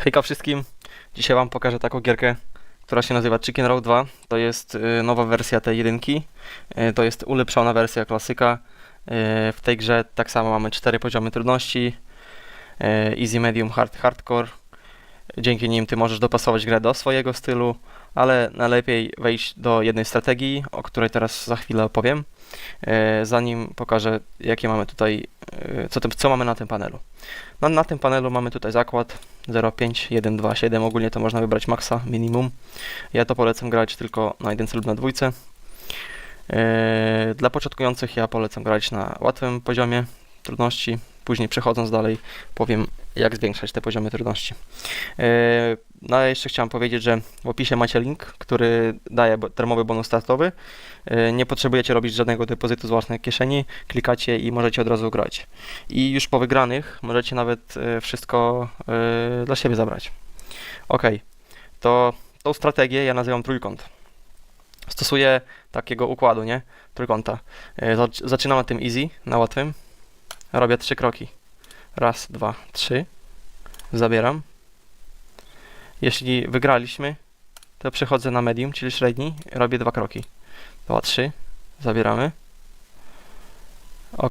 Hejka wszystkim. Dzisiaj Wam pokażę taką gierkę, która się nazywa Chicken Row 2. To jest y, nowa wersja tej jedynki. Y, To jest ulepszona wersja klasyka. Y, W tej grze tak samo mamy cztery poziomy trudności. Easy, Medium, Hard, Hardcore. Dzięki nim Ty możesz dopasować grę do swojego stylu, ale najlepiej wejść do jednej strategii, o której teraz za chwilę opowiem. Zanim pokażę, jakie mamy tutaj, co, co mamy na tym panelu. No, na tym panelu mamy tutaj zakład 0,5, 1, 2, 7. Ogólnie to można wybrać maksa, minimum. Ja to polecam grać tylko na jedynce lub na dwójce. Eee, Dla początkujących ja polecam grać na łatwym poziomie trudności. Później przechodząc dalej powiem jak zwiększać te poziomy trudności. No jeszcze chciałem powiedzieć, że w opisie macie link, który daje darmowy bonus startowy. Eee, Nie potrzebujecie robić żadnego depozytu z własnej kieszeni. Klikacie i możecie od razu grać. I już po wygranych możecie nawet e, wszystko e, dla siebie zabrać. Ok, to tą strategię ja nazywam trójkąt. Stosuję takiego układu, nie? Trójkąta. Zac- Zaczynam na tym easy, na łatwym. Robię trzy kroki. Raz, dwa, trzy. Zabieram. Jeśli wygraliśmy, to przechodzę na medium, czyli średni. Robię dwa kroki. Dwa, trzy. Zabieramy.